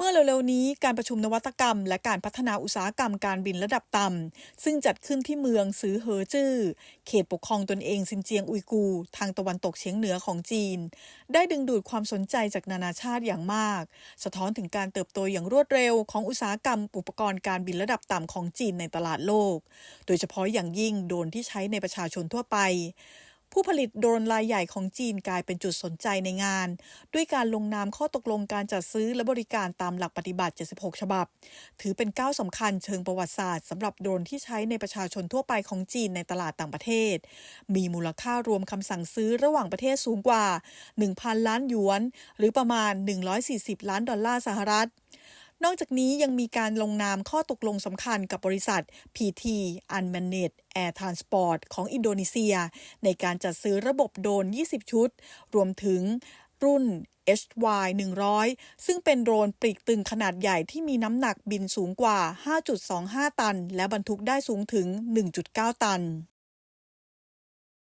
เมื่อเร็วๆนี้การประชุมนวัตกรรม และการพัฒนาอุตสาหกรรมการบินระดับต่ำซึ่งจัดขึ้นที่เมืองซือเหอจื้อ เขตปกครองตนเองซินเจียงอุยกู ทางตะวันตกเฉียงเหนือของจีน ได้ดึงดูดความสนใจจากนานาชาติอย่างมาก สะท้อนถึงการเติบโตอย่างรวดเร็วของอุตสาหกรรมอุปกรณ์การบินระดับต่ำของจีนในตลาดโลก โดยเฉพาะอย่างยิ่งโดรนที่ใช้ในประชาชนทั่วไป ผู้ผลิตโดรนรายใหญ่ของจีนกลายเป็นจุดสนใจในงาน ด้วยการลงนามข้อตกลงการจัดซื้อและบริการตามหลักปฏิบัติ 76 ฉบับ ถือเป็นก้าวสำคัญเชิงประวัติศาสตร์สำหรับโดรนที่ใช้ในประชาชนทั่วไปของจีนในตลาดต่างประเทศ มีมูลค่ารวมคำสั่งซื้อระหว่างประเทศสูงกว่า 1,000 ล้านหยวน หรือประมาณ 140 ล้านดอลลาร์สหรัฐ นอกจากนี้ยังมีการลงนามข้อตกลงสำคัญกับบริษัท PT Unmanned Air Transport ของอินโดนีเซีย ในการจัดซื้อระบบโดรน 20 ชุด รวมถึงรุ่น HY 100 ซึ่งเป็นโดรนปลีกตึงขนาดใหญ่ที่มีน้ำหนักบินสูงกว่า 5.25 ตัน และบรรทุกได้สูงถึง 1.9 ตัน